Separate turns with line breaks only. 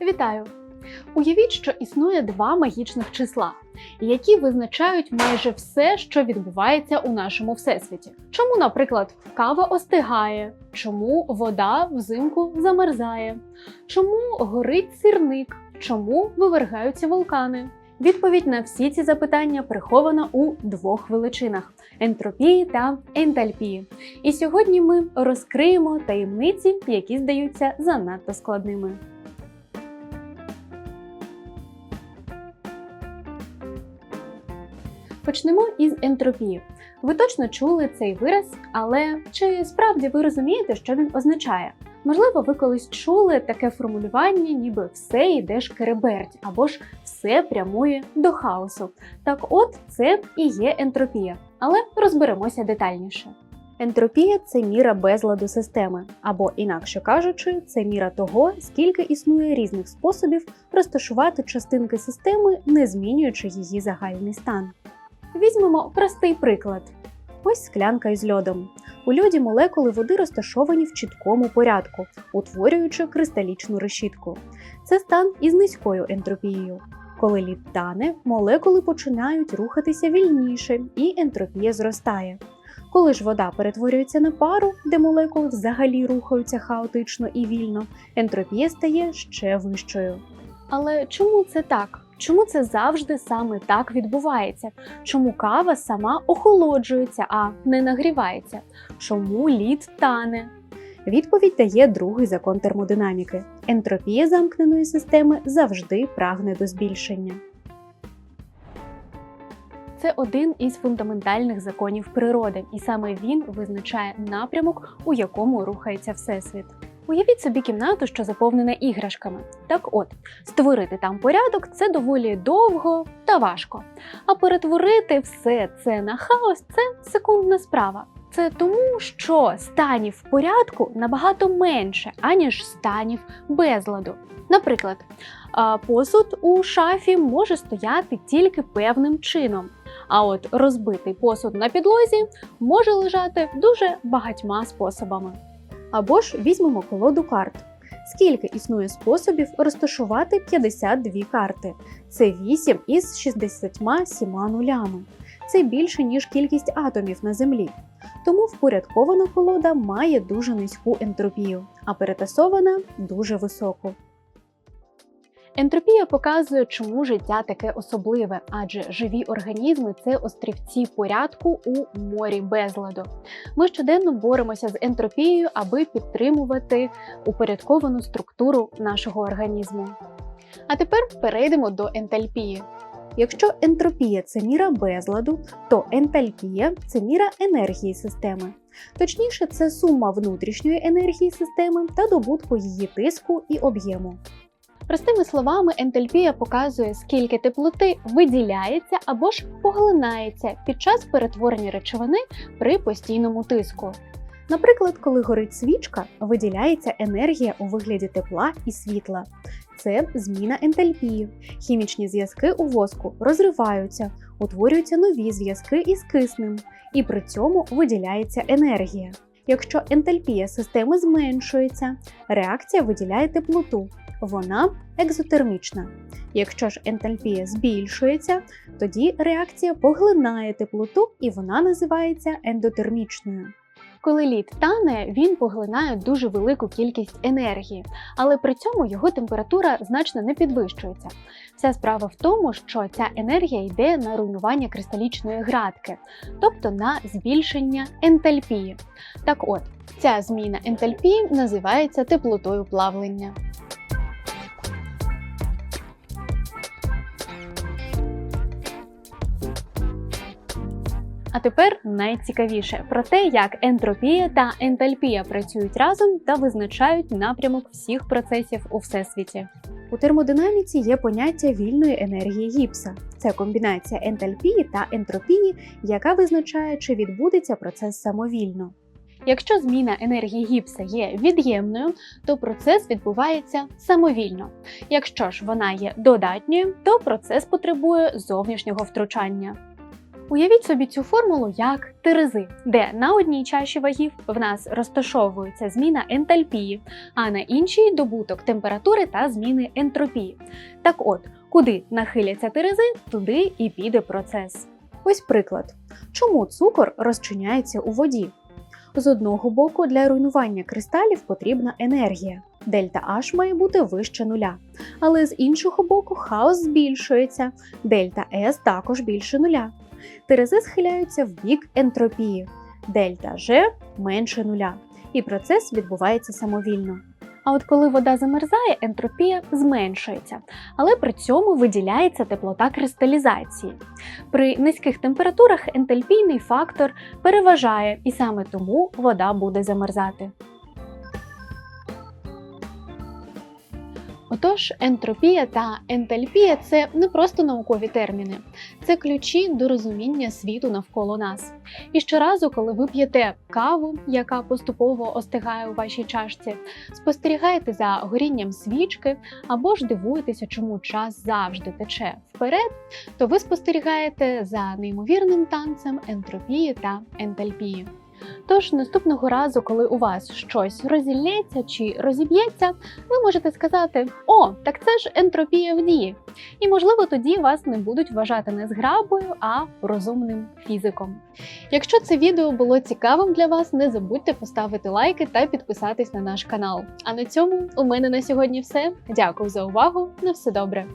Вітаю! Уявіть, що існує два магічних числа, які визначають майже все, що відбувається у нашому всесвіті. Чому, наприклад, кава остигає, чому вода взимку замерзає, чому горить сірник, чому вивергаються вулкани. Відповідь на всі ці запитання прихована у двох величинах ентропії та ентальпії. І сьогодні ми розкриємо таємниці, які здаються занадто складними. Почнемо із ентропії. Ви точно чули цей вираз, але чи справді ви розумієте, що він означає? Можливо, ви колись чули таке формулювання, ніби все йде шкереберть, або ж все прямує до хаосу. Так от це і є ентропія. Але розберемося детальніше. Ентропія це міра безладу системи, або, інакше кажучи, це міра того, скільки існує різних способів розташувати частинки системи, не змінюючи її загальний стан. Візьмемо простий приклад. Ось склянка із льодом. У льоді молекули води розташовані в чіткому порядку, утворюючи кристалічну решітку. Це стан із низькою ентропією. Коли лід тане, молекули починають рухатися вільніше, і ентропія зростає. Коли ж вода перетворюється на пару, де молекули взагалі рухаються хаотично і вільно, ентропія стає ще вищою. Але чому це так? Чому це завжди саме так відбувається? Чому кава сама охолоджується, а не нагрівається? Чому лід тане? Відповідь дає другий закон термодинаміки: ентропія замкненої системи завжди прагне до збільшення. Це один із фундаментальних законів природи, і саме він визначає напрямок, у якому рухається всесвіт. Уявіть собі кімнату, що заповнена іграшками. Так от, створити там порядок це доволі довго та важко. А перетворити все це на хаос це секундна справа. Це тому, що станів порядку набагато менше, аніж станів безладу. Наприклад, посуд у шафі може стояти тільки певним чином. А от розбитий посуд на підлозі може лежати дуже багатьма способами. Або ж візьмемо колоду карт. Скільки існує способів розташувати 52 карти? Це 8 із 67 нулями. Це більше, ніж кількість атомів на Землі. Тому впорядкована колода має дуже низьку ентропію, а перетасована дуже високу. Ентропія показує, чому життя таке особливе, адже живі організми це острівці порядку у морі безладу. Ми щоденно боремося з ентропією, аби підтримувати упорядковану структуру нашого організму. А тепер перейдемо до ентальпії. Якщо ентропія це міра безладу, то ентальпія це міра енергії системи. Точніше, це сума внутрішньої енергії системи та добутку її тиску і об'єму. Простими словами, ентальпія показує, скільки теплоти виділяється або ж поглинається під час перетворення речовини при постійному тиску. Наприклад, коли горить свічка, виділяється енергія у вигляді тепла і світла. Це зміна ентальпії. Хімічні зв'язки у воску розриваються, утворюються нові зв'язки із киснем, і при цьому виділяється енергія. Якщо ентальпія системи зменшується, реакція виділяє теплоту, вона екзотермічна. Якщо ж ентальпія збільшується, тоді реакція поглинає теплоту і вона називається ендотермічною. Коли лід тане, він поглинає дуже велику кількість енергії, але при цьому його температура значно не підвищується. Вся справа в тому, що ця енергія йде на руйнування кристалічної градки, тобто на збільшення ентальпії. Так от, ця зміна ентальпії називається теплотою плавлення. А тепер найцікавіше про те, як ентропія та ентальпія працюють разом та визначають напрямок всіх процесів у всесвіті. У термодинаміці є поняття вільної енергії гіпса. Це комбінація ентальпії та ентропії, яка визначає, чи відбудеться процес самовільно. Якщо зміна енергії гіпса є від'ємною, то процес відбувається самовільно. Якщо ж вона є додатньою, то процес потребує зовнішнього втручання. Уявіть собі цю формулу як терези, де на одній чаші вагів в нас розташовується зміна ентальпії, а на іншій добуток температури та зміни ентропії. Так от, куди нахиляться терези, туди і піде процес. Ось приклад. Чому цукор розчиняється у воді? З одного боку, для руйнування кристалів потрібна енергія. Дельта H має бути вище нуля. Але з іншого боку, хаос збільшується. Дельта S також більше нуля. Терези схиляються в бік ентропії. Дельта G менше нуля. І процес відбувається самовільно. А от коли вода замерзає, ентропія зменшується, але при цьому виділяється теплота кристалізації. При низьких температурах ентальпійний фактор переважає, і саме тому вода буде замерзати. Отож, ентропія та ентальпія це не просто наукові терміни, це ключі до розуміння світу навколо нас. І щоразу, коли ви п'єте каву, яка поступово остигає у вашій чашці, спостерігаєте за горінням свічки або ж дивуєтеся, чому час завжди тече вперед, то ви спостерігаєте за неймовірним танцем ентропії та ентальпії. Тож наступного разу, коли у вас щось розілється чи розіб'ється, ви можете сказати: О, так це ж ентропія в дії. І можливо тоді вас не будуть вважати не зграбою, а розумним фізиком. Якщо це відео було цікавим для вас, не забудьте поставити лайки та підписатись на наш канал. А на цьому у мене на сьогодні все. Дякую за увагу. На все добре.